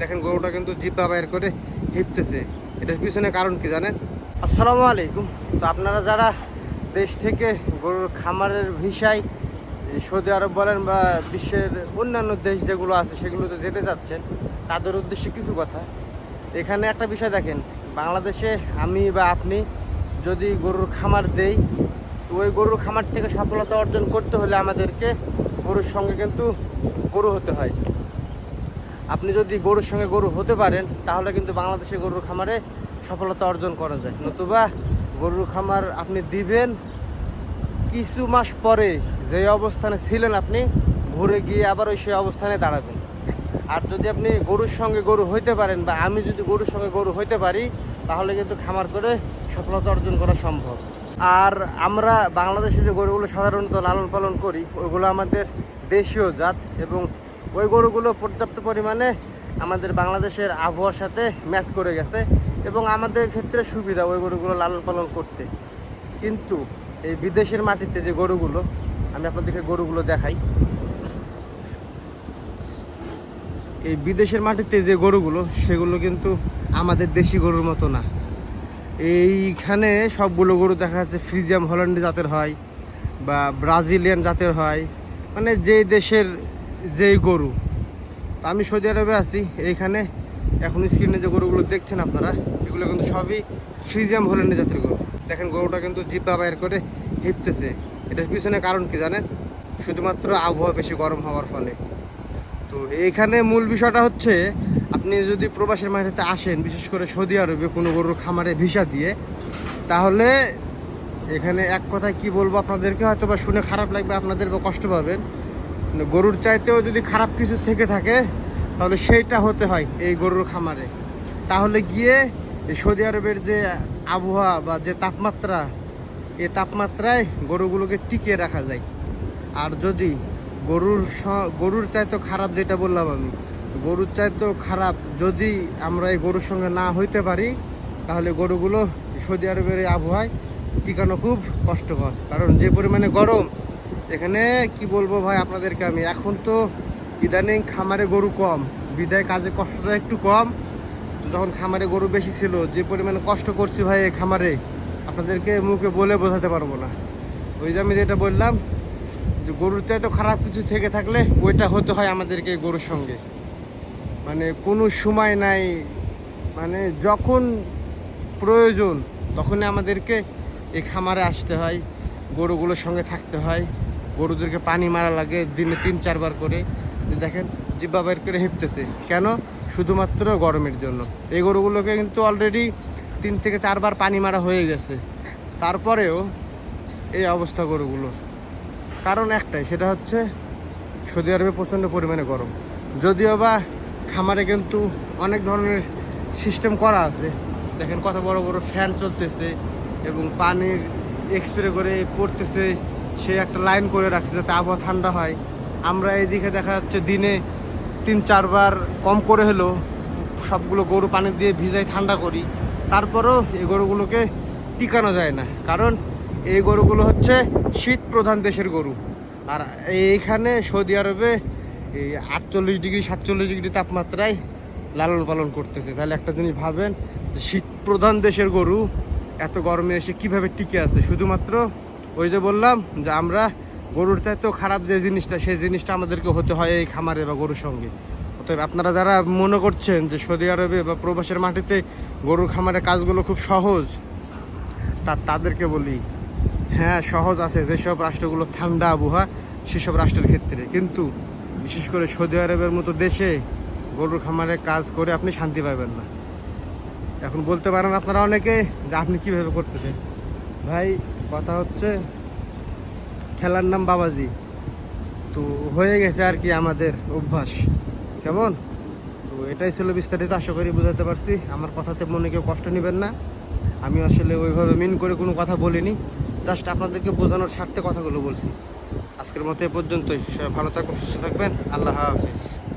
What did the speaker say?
দেখেন গরুটা কিন্তু জিব্বা বাইর করে হিপতেছে। এটার পিছনে কারণ কি জানেন? আসসালামু আলাইকুম। তো আপনারা যারা দেশ থেকে গরুর খামারের ভিসায় সৌদি আরব বলেন বা বিশ্বের অন্যান্য দেশ যেগুলো আছে সেগুলোতে যেতে যাচ্ছেন, তাদের উদ্দেশ্যে কিছু কথা। এখানে একটা বিষয় দেখেন, বাংলাদেশে আমি বা আপনি যদি গরুর খামার দেই, তো ওই গরুর খামার থেকে সফলতা অর্জন করতে হলে আমাদেরকে গরুর সঙ্গে কিন্তু গরু হতে হয়। আপনি যদি গরুর সঙ্গে গরু হতে পারেন, তাহলে কিন্তু বাংলাদেশে গরুর খামারে সফলতা অর্জন করা যায়। নতুবা গরুর খামার আপনি দিবেন, কিছু মাস পরে যে অবস্থানে ছিলেন আপনি, ঘুরে গিয়ে আবার ওই সেই অবস্থানে দাঁড়াবেন। আর যদি আপনি গরুর সঙ্গে গরু হইতে পারেন বা আমি যদি গরুর সঙ্গে গরু হইতে পারি, তাহলে কিন্তু খামার করে সফলতা অর্জন করা সম্ভব। আর আমরা বাংলাদেশে যে গরুগুলো সাধারণত লালন পালন করি ওইগুলো আমাদের দেশীয় জাত এবং ওই গরুগুলো পর্যাপ্ত পরিমাণে আমাদের বাংলাদেশের আবহাওয়ার সাথে ম্যাচ করে গেছে এবং আমাদের ক্ষেত্রে সুবিধা ওই গরুগুলো লালন পালন করতে। কিন্তু এই বিদেশের মাটিতে যে গরুগুলো, আমি আপনাদেরকে গরুগুলো দেখাই। এই বিদেশের মাটিতে যে গরুগুলো, সেগুলো কিন্তু আমাদের দেশি গরুর মতো না। এইখানে সবগুলো গরু দেখা যাচ্ছে ফ্রিজিয়াম হল্যান্ড জাতের হয় বা ব্রাজিলিয়ান জাতের হয়। মানে যে দেশের যেই গরু। তো আমি সৌদি আরবে আছি, এইখানে এখন স্ক্রিনে যে গরুগুলো দেখছেন আপনারা, এগুলো কিন্তু সবই ফ্রিজিয়াম হল্যান্ড জাতের গরু। দেখেন গরুটা কিন্তু জিব্বা বাইর করে হিপতেছে। এটার পিছনে কারণ কি জানেন? শুধুমাত্র আবহাওয়া বেশি গরম হওয়ার ফলে। তো এইখানে মূল বিষয়টা হচ্ছে, আপনি যদি প্রবাসের মাটিতে আসেন, বিশেষ করে সৌদি আরবে কোনো গরুর খামারে ভিসা দিয়ে, তাহলে এখানে এক কথায় কি বলব আপনাদেরকে? হয়তো বা শুনে খারাপ লাগবে, আপনাদের বা কষ্ট পাবেন। গরুর চাইতেও যদি খারাপ কিছু থেকে থাকে, তাহলে সেইটা হতে হয় এই গরুর খামারে। তাহলে গিয়ে এই সৌদি আরবের যে আবহাওয়া বা যে তাপমাত্রা এই তাপমাত্রায় গরুগুলোকে টিকিয়ে রাখা যায়। আর যদি গরুর গরুর চাইতো খারাপ যেটা বললাম আমি, গরুর চাইতো খারাপ যদি আমরা এই গরুর সঙ্গে না হইতে পারি, তাহলে গরুগুলো সৌদি আরবের এই আবহাওয়ায় টিকানো খুব কষ্টকর। কারণ যে পরিমাণে গরম এখানে কি বলব ভাই আপনাদেরকে আমি? এখন তো ইদানিং খামারে গরু কম, বিদায় কাজে কষ্টটা একটু কম। যখন খামারে গরু বেশি ছিল, যে পরিমাণে কষ্ট করছি ভাই এই খামারে, আপনাদেরকে মুখে বলে বোঝাতে পারব না। ওই যে আমি যেটা বললাম, যে গরুর তো খারাপ কিছু থেকে থাকলে ওইটা হতে হয় আমাদেরকে গরুর সঙ্গে। মানে কোনো সময় নাই মানে যখন প্রয়োজন, তখনই আমাদেরকে এই খামারে আসতে হয়, গরুগুলোর সঙ্গে থাকতে হয়। গরুদেরকে পানি মারা লাগে, দিনে তিন, চারবার করে। দেখেন, জিব্বা বের করে হিপতেছে কেন? শুধুমাত্র গরমের জন্য। এই গরুগুলোকে কিন্তু অলরেডি তিন থেকে চারবার পানি মারা হয়ে গেছে। তারপরেও এই অবস্থা গরুগুলোর কারণ একটাই, সেটা হচ্ছে সৌদি আরবে প্রচণ্ড পরিমাণে গরম। যদিও বা খামারে কিন্তু অনেক ধরনের সিস্টেম করা আছে। দেখেন কত বড় বড় ফ্যান চলতেছে এবং পানির এক্সপ্রে করে পড়তেছে। সে একটা লাইন করে রাখছে যাতে আবহাওয়া ঠান্ডা হয়। আমরা এইদিকে দেখা যাচ্ছে দিনে তিন, চারবার কম করে হলেও সবগুলো গরু পানি দিয়ে ভিজাই ঠান্ডা করি। তারপরেও এই গরুগুলোকে টিকানো যায় না। কারণ এই গরুগুলো হচ্ছে শীত প্রধান দেশের গরু। আর এইখানে সৌদি আরবে এই আটচল্লিশ ডিগ্রি, সাতচল্লিশ ডিগ্রি তাপমাত্রায় লালন পালন করতেছে। তাহলে একটা জিনিস ভাবেন যে শীত প্রধান দেশের গরু এত গরমে এসে কীভাবে টিকে আছে? শুধুমাত্র ওই যে বললাম যে আমরা গরুর তো খারাপ যে জিনিসটা, সেই জিনিসটা আমাদেরকে হতে হয় এই খামারে বা গরুর সঙ্গে। অতএব আপনারা যারা মনে করছেন যে সৌদি আরবে বা প্রবাসের মাটিতে গরুর খামারের কাজগুলো খুব সহজ, তা তাদেরকে বলি হ্যাঁ সহজ আছে যেসব রাষ্ট্রগুলো ঠান্ডা আবহাওয়া, সেসব রাষ্ট্রের ক্ষেত্রে। কিন্তু বিশেষ করে সৌদি আরবের মতো দেশে গরুর খামারে কাজ করে আপনি শান্তি পাবেন না। এখন বলতে পারেন আপনারা অনেকে যে আপনি কীভাবে করতেছেন? ভাই কথা হচ্ছে, খেলার নাম বাবাজি। তো হয়ে গেছে আর কি আমাদের অভ্যাস। কেমন? তো এটাই ছিল বিস্তারিত, আশা করি বুঝাতে পারছি। আমার কথাতে মনে কেউ কষ্ট নেবেন না। আমি আসলে ওইভাবে মিন করে কোনো কথা বলিনি। জাস্ট আপনাদেরকে বোঝানোর স্বার্থে কথাগুলো বলছি। আজকের মতো এ পর্যন্তই। ভালো থাকবেন, সুস্থ থাকবেন। আল্লাহ হাফিজ।